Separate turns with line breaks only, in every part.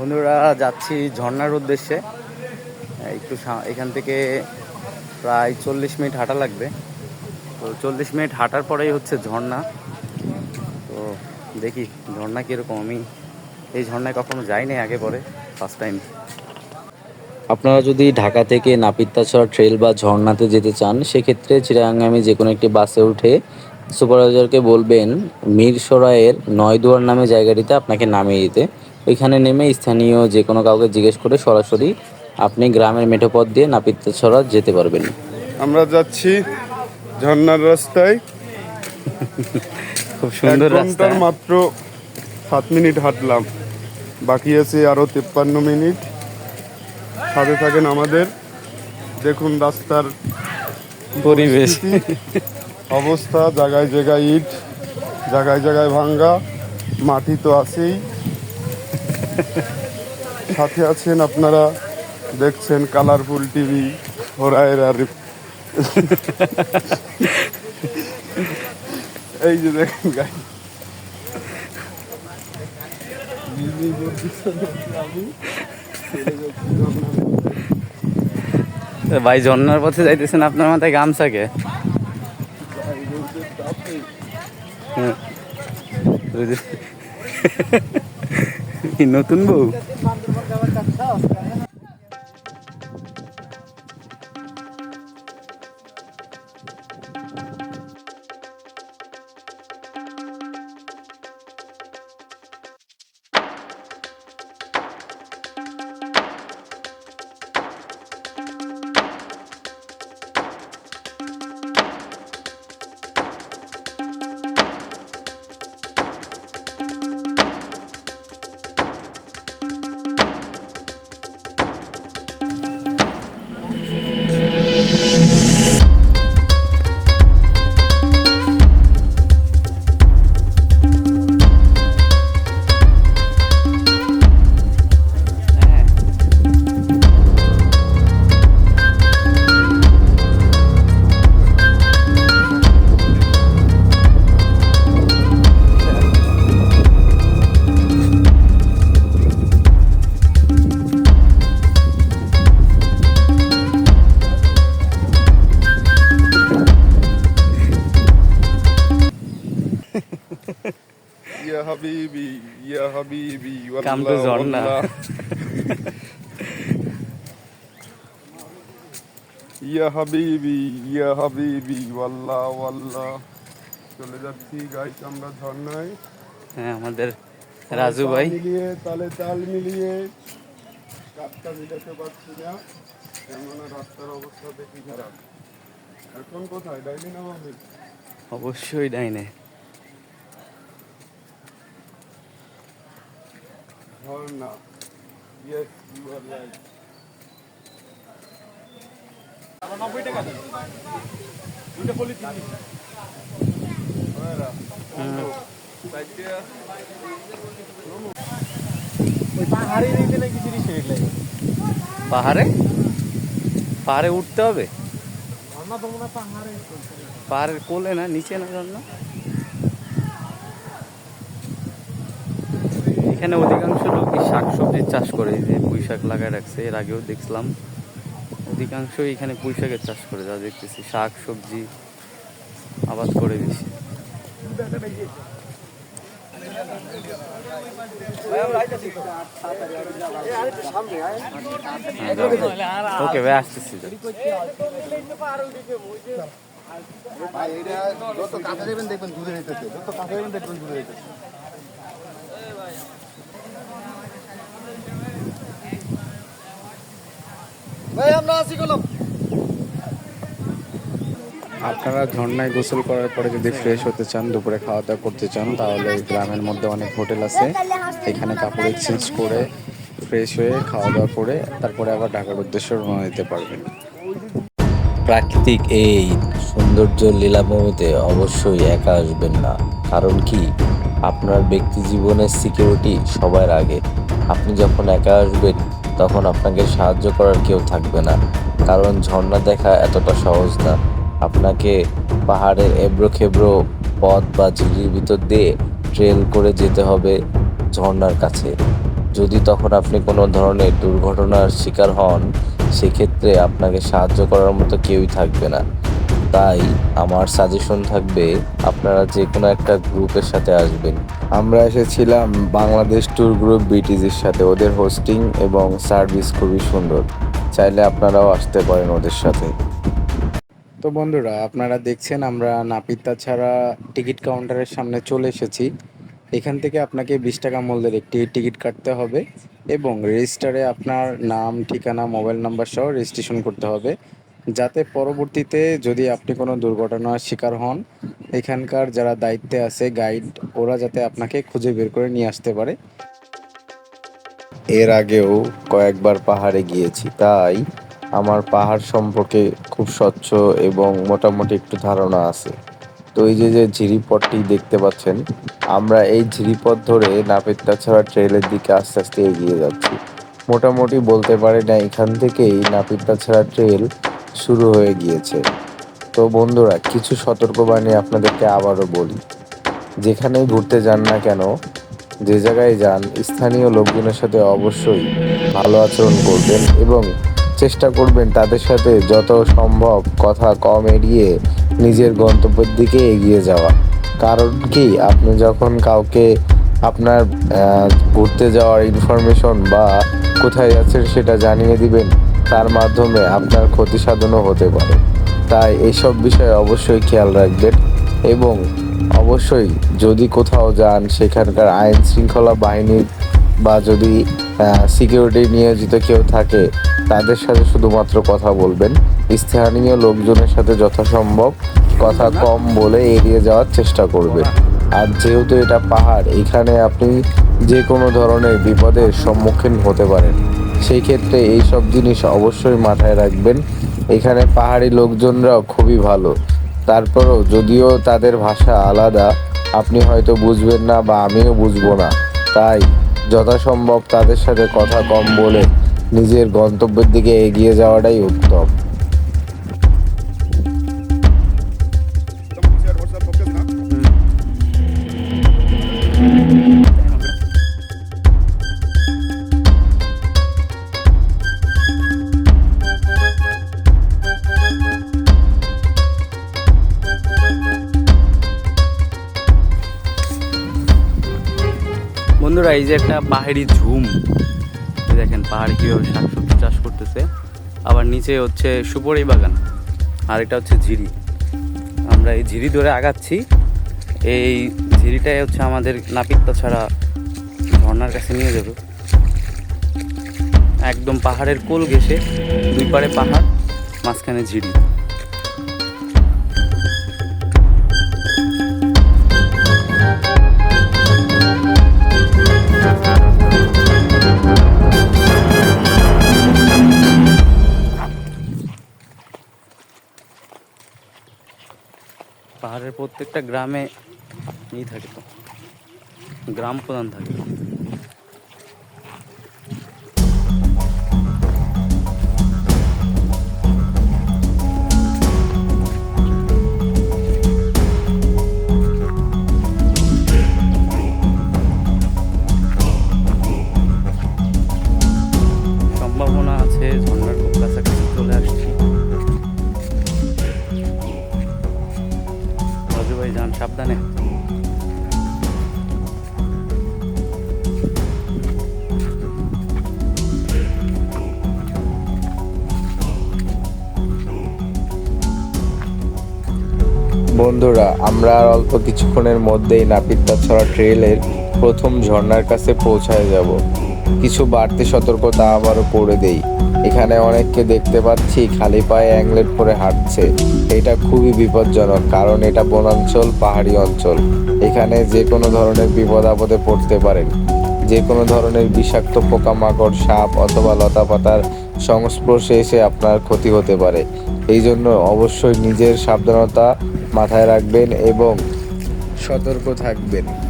বন্ধুরা, যাচ্ছি ঝর্ণার উদ্দেশ্যে। একটু এখান থেকে প্রায় চল্লিশ মিনিট হাঁটা লাগবে। তো চল্লিশ মিনিট হাঁটার পরেই হচ্ছে ঝর্ণা। তো দেখি ঝর্ণা কীরকম। আমি এই ঝর্ণায় কখনো যাইনি আগে পরে ফার্স্ট টাইম আপনারা যদি ঢাকা থেকে নাপিতাছড়া ট্রেল বা ঝর্ণাতে যেতে চান, সেক্ষেত্রে চিরাঙ্গামী যে কোনো একটি বাসে উঠে সুপারভাইজারকে বলবেন, মিরসরাইয়ের নয়দুয়ার নামে জায়গাটিতে আপনাকে নামিয়ে দিতে। ওইখানে নেমে স্থানীয় যে কোনো কাউকে জিজ্ঞেস করে সরাসরি আপনি গ্রামের মেঠোপথ দিয়ে নাপিতাছড়া যেতে পারবেন।
আমরা যাচ্ছি ঝর্নার রাস্তায়।
খুব সুন্দর রাস্তা।
মাত্র সাত মিনিট হাঁটলাম। বাকি আছে আরও তেপ্পান্ন মিনিট। সাথে থাকেন আমাদের। দেখুন রাস্তার
পরিবেশ।
অবস্থা জায়গায় জায়গায় ইট জায়গায় জায়গায় ভাঙ্গা মাটি তো আছেই। সাথে আছেন আপনারা দেখছেন কালারফুল টিভি হোরায়ের আর এই যে দেখেন গাই
ভাই ঝর্ণার পথে যাইতেছেন আপনার মাথায় গামছাকে হুম। নতুন বউ?
ইয়া হাবিবি ইয়া হাবিবি
Come to ঝর্ণা।
ইয়া হাবিবি ইয়া হাবিবি ওয়াল্লাহ ওয়াল্লাহ। চলে যাচ্ছি গাইস আমরা ঝর্ণায়
হ্যাঁ আমাদের রাজু ভাই।
মিলিয়ে তালে তাল মিলিয়ে। কাজটা মিলাতে পারছি না। কেননা রাস্তার অবস্থা দেখি খারাপ। এখন কোথায়? ডাইনি না
অবশ্যই ডাইনে।
ঝর্ণা ইয়েস ইউ আর রাইট
পাহাড়ে পাহাড়ে? উঠতে হবে? পাহাড়ের কোলে না নিচে না ঝর্ণা এখানে অধিকাংশ লোকই শাক সবজির চাষ করে যে পুঁই শাক লাগায় রাখছে, এর আগেও দেখছিলাম। অধিকাংশই এখানে পুঁই শাকের চাষ করে, যা দেখতেছি, শাক, সবজি, আবাদ করে বেশি ওকে, ভাই
দেখবেন দূরে যত কাছে দেখবেন দূরে যেতেছে ভাই আমরা
আপনারা ঝর্ণায় গোসল করার পরে যদি ফ্রেশ হতে চান দুপুরে খাওয়া দাওয়া করতে চান তাহলে গ্রামের মধ্যে অনেক হোটেল আছে। এখানে কাপড় এক্সচেঞ্জ করে ফ্রেশ হয়ে খাওয়া দাওয়া করে তারপরে আবার ঢাকার উদ্দেশ্যে রওনা দিতে পারবেন।
প্রাকৃতিক এই সৌন্দর্য লীলাভূমিতে অবশ্যই একা আসবেন না। কারণ কি? আপনার ব্যক্তি জীবনের সিকিউরিটি সবার আগে। আপনি যখন একা আসবেন তখন আপনাকে সাহায্য করার কেউ থাকবে না। কারণ ঝর্ণা দেখা এতটা সহজ না। আপনাকে পাহাড়ের এবড়ো খেবড়ো পথ বা ঝিরির ভিতর দিয়ে ট্রেল করে যেতে হবে ঝর্ণার কাছে।
যদি তখন আপনি কোনো ধরনের দুর্ঘটনার শিকার হন, সেক্ষেত্রে আপনাকে সাহায্য করার মতো কেউই থাকবে না। তাই আমার সাজেশন থাকবে, আপনারা যে কোনো একটা গ্রুপের সাথে আসবেন। আমরা এসেছিলাম বাংলাদেশ ট্যুর গ্রুপ বিটিজির সাথে। ওদের হোস্টিং এবং সার্ভিস খুবই সুন্দর। চাইলে আপনারাও আসতে পারেন ওদের সাথে।
তো বন্ধুরা, আপনারা দেখছেন আমরা নাপিতা ছাড়া টিকিট কাউন্টারের সামনে চলে এসেছি। এখান থেকে আপনাকে বিশ টাকা মূল্যের একটি টিকিট কাটতে হবে এবং রেজিস্টারে আপনার নাম, ঠিকানা মোবাইল নাম্বার সহ রেজিস্ট্রেশন করতে হবে। যাতে পরবর্তীতে যদি আপনি কোনো দুর্ঘটনার শিকার হন, এখানকার যারা দায়িত্বে আছে গাইড ওরা যাতে আপনাকে খুঁজে বের করে নিয়ে আসতে পারে।
এর আগেও কয়েকবার পাহাড়ে গিয়েছি, তাই আমার পাহাড় সম্পর্কে খুব স্বচ্ছ এবং মোটামুটি একটু ধারণা আছে। তো এই যে যে ঝিরিপথটি দেখতে পাচ্ছেন, আমরা এই ঝিরিপথ ধরে নাপিতা ছাড়া ট্রেলের দিকে আস্তে আস্তে এগিয়ে যাচ্ছি। মোটামুটি বলতে পারে না, এখান থেকেই নাপিতা ছাড়া ট্রেল শুরু হয়ে গিয়েছে। তো বন্ধুরা, কিছু সতর্কবাণী আপনাদেরকে আবারও বলি। যেখানেই ঘুরতে যান না কেন, যে জায়গায় যান, স্থানীয় লোকজনের সাথে অবশ্যই ভালো আচরণ করবেন এবং চেষ্টা করবেন তাদের সাথে যত সম্ভব কথা কম এড়িয়ে নিজের গন্তব্যের দিকে এগিয়ে যাওয়া। কারণ কি, আপনি যখন কাউকে আপনার ঘুরতে যাওয়ার ইনফরমেশন বা কোথায় যাচ্ছেন সেটা জানিয়ে দিবেন তার মাধ্যমে আপনার ক্ষতি সাধনও হতে পারে। তাই এইসব বিষয়ে অবশ্যই খেয়াল রাখবেন এবং অবশ্যই যদি কোথাও যান, সেখানকার আইন শৃঙ্খলা বাহিনীর বা যদি সিকিউরিটি নিয়োজিত কেউ থাকে, তাদের সাথে শুধুমাত্র কথা বলবেন। স্থানীয় লোকজনের সাথে যথাসম্ভব কথা কম বলে এড়িয়ে যাওয়ার চেষ্টা করবেন। আর যেহেতু এটা পাহাড়, এখানে আপনি যে কোনো ধরনের বিপদের সম্মুখীন হতে পারেন। সেই ক্ষেত্রে এই সব জিনিস অবশ্যই মাথায় রাখবেন। এখানে পাহাড়ি লোকজনরাও খুবই ভালো। তারপরও যদিও তাদের ভাষা আলাদা, আপনি হয়তো বুঝবেন না বা আমিও বুঝব না। তাই যথাসম্ভব তাদের সাথে কথা কম বলে নিজের গন্তব্যের দিকে এগিয়ে যাওয়াটাই উত্তম।
বন্ধুরা, এই যে একটা পাহাড়ি ঝুম। দেখেন, পাহাড়ে কীভাবে শাকসবজি চাষ করতেছে। আবার নিচে হচ্ছে সুপরি বাগান আর এটা হচ্ছে ঝিরি। আমরা এই ঝিরি ধরে আগাচ্ছি। এই ঝিরিটাই হচ্ছে আমাদের নাপিত্তা ছাড়া ঝর্নার কাছে নিয়ে যাবে। একদম পাহাড়ের কোল ঘেসে দুই পারে পাহাড়, মাঝখানে ঝিরি। প্রত্যেকটা গ্রামে ই থাকে তো। গ্রাম প্রধান থাকে। সাবধানে।
বন্ধুরা, আমরা আর অল্প কিছুক্ষণের মধ্যেই নাপিতা ছড়া ট্রেলের প্রথম ঝর্ণার কাছে পৌঁছায় যাব। কিছু বাড়তি সতর্কতা আবারও করে দেই। এখানে অনেককে দেখতে পাচ্ছি খালি পায়ে অ্যাংলেট পরে হাঁটছে। এটা খুবই বিপজ্জনক কারণ এটা বনাঞ্চল, পাহাড়ি অঞ্চল। এখানে যে কোনো ধরনের বিপদ আপদে পড়তে পারেন। যে কোনো ধরনের বিষাক্ত পোকামাকড়, সাপ অথবা লতাপাতার সংস্পর্শে এসে আপনার ক্ষতি হতে পারে। এই জন্য অবশ্যই নিজের সাবধানতা মাথায় রাখবেন এবং
সতর্ক থাকবেন।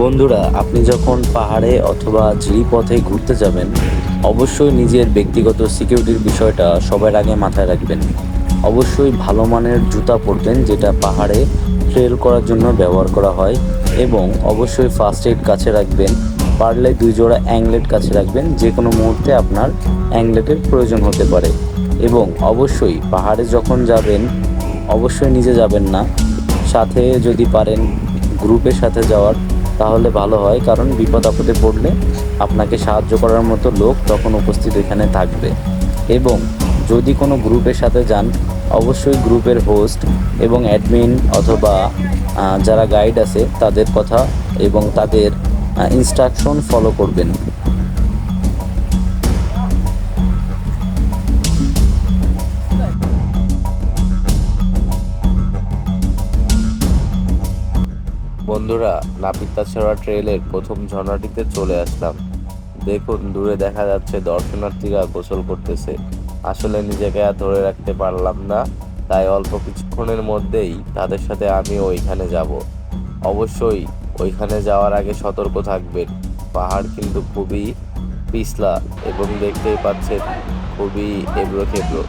বন্ধুরা, আপনি যখন পাহাড়ে অথবা ঝিরিপথে ঘুরতে যাবেন, অবশ্যই নিজের ব্যক্তিগত সিকিউরিটির বিষয়টা সবার আগে মাথায় রাখবেন।
অবশ্যই ভালো মানের জুতা পরবেন, যেটা পাহাড়ে ট্রেল করার জন্য ব্যবহার করা হয় এবং অবশ্যই ফার্স্ট এড কাছে রাখবেন, পারলে দুই জোড়া অ্যাংলেট কাছে রাখবেন যে কোনো মুহূর্তে আপনার অ্যাংলেটের প্রয়োজন হতে পারে। এবং অবশ্যই পাহাড়ে যখন যাবেন, অবশ্যই নিজে যাবেন না, সাথে যদি পারেন গ্রুপের সাথে যাওয়ার। তাহলে ভালো হয়, কারণ বিপদ আপদে পড়লে আপনাকে সাহায্য করার মতো লোক তখন উপস্থিত এখানে থাকবে। এবং যদি কোনো গ্রুপের সাথে যান, অবশ্যই গ্রুপের হোস্ট এবং অ্যাডমিন অথবা যারা গাইড আছে, তাদের কথা এবং তাদের ইনস্ট্রাকশন ফলো করবেন। বন্ধুরা নাপিতাছড়া ট্রেলের প্রথম ঝর্ণাটিতে চলে আসলাম। দেখুন, দূরে দেখা যাচ্ছে দর্শনার্থীরা গোসল করতেছে। আসলে নিজেকে আর ধরে রাখতে পারলাম না, তাই অল্প কিছুক্ষণের মধ্যেই তাদের সাথে আমি ওইখানে যাব। অবশ্যই ওইখানে যাওয়ার আগে সতর্ক থাকবেন। পাহাড় কিন্তু খুবই পিছলা এবং দেখতেই পাচ্ছেন, খুবই এবড়ো খেবড়ো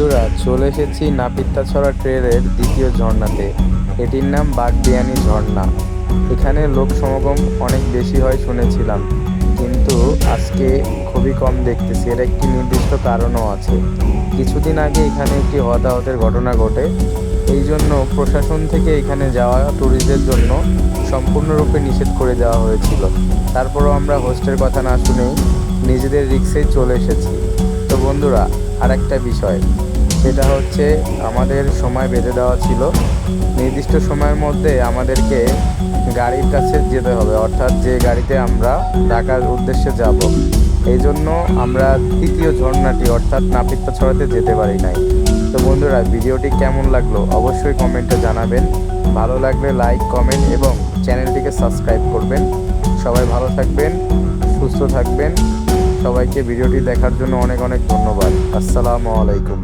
বন্ধুরা, চলে এসেছি নাপিত্তাছড়া ট্রেলের দ্বিতীয় ঝর্ণাতে। এটির নাম বাগদিয়ানি ঝর্ণা। এখানে লোক সমাগম অনেক বেশি হয় শুনেছিলাম। কিন্তু আজকে খুবই কম দেখতেছি, এর একটি নির্দিষ্ট কারণও আছে। কিছুদিন আগে এখানে একটি হতাহতের ঘটনা ঘটে। এই জন্য প্রশাসন থেকে এখানে যাওয়া ট্যুরিস্টদের জন্য সম্পূর্ণরূপে নিষেধ করে দেওয়া হয়েছিল। তারপরও আমরা হোস্টের কথা না শুনেই নিজেদের রিক্সেই চলে এসেছি। তো বন্ধুরা আর একটা বিষয়। সেটা হচ্ছে আমাদের সময় বেঁধে দেওয়া ছিল। নির্দিষ্ট সময়ের মধ্যে আমাদেরকে গাড়ির কাছে যেতে হবে, অর্থাৎ যে গাড়িতে আমরা ঢাকার উদ্দেশ্যে যাব। এই জন্য আমরা তৃতীয় ঝর্ণাটি, অর্থাৎ নাপিত্তা ছড়াতে যেতে পারি নাই। তো বন্ধুরা, ভিডিওটি কেমন লাগল অবশ্যই কমেন্টে জানাবেন। ভালো লাগলে লাইক, কমেন্ট এবং চ্যানেলটিকে সাবস্ক্রাইব করবেন। সবাই ভালো থাকবেন, সুস্থ থাকবেন। সবাইকে ভিডিওটি দেখার জন্য অনেক অনেক ধন্যবাদ। আসসালামু আলাইকুম।